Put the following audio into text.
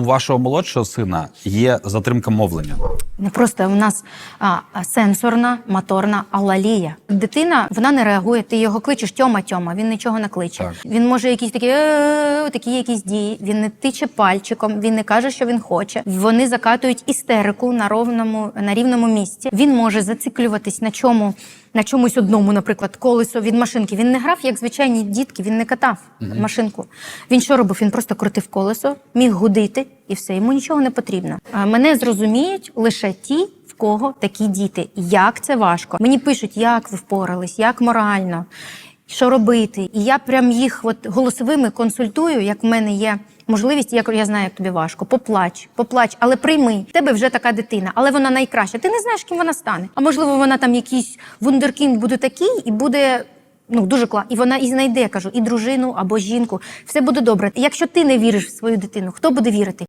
У вашого молодшого сина є затримка мовлення. Не просто у нас а, а, сенсорна моторна алалія. Дитина вона не реагує. Ти його кличеш тьома тьома. Він нічого не кличе. Так. Він може якісь такі такі якісь дії. Він не тиче пальчиком, він не каже, що він хоче. Вони закатують істерику на ровному на рівному місці. Він може зациклюватись на чому. На чомусь одному, наприклад, колесо від машинки. Він не грав, як звичайні дітки, він не катав машинку. Він що робив? Він просто крутив колесо, міг гудити і все. Йому нічого не потрібно. А мене зрозуміють лише ті, в кого такі діти. Як це важко. Мені пишуть, як ви впорались, як морально, що робити. І я прям їх от голосовими консультую, як в мене є. Можливість, як я знаю, як тобі важко. Поплач, поплач, але прийми. В тебе вже така дитина, але вона найкраща. Ти не знаєш, ким вона стане. А можливо, вона там якийсь вундеркінд буде такий і буде. Ну дуже класно. І вона і знайде, кажу, і дружину або жінку. Все буде добре. Якщо ти не віриш в свою дитину, хто буде вірити?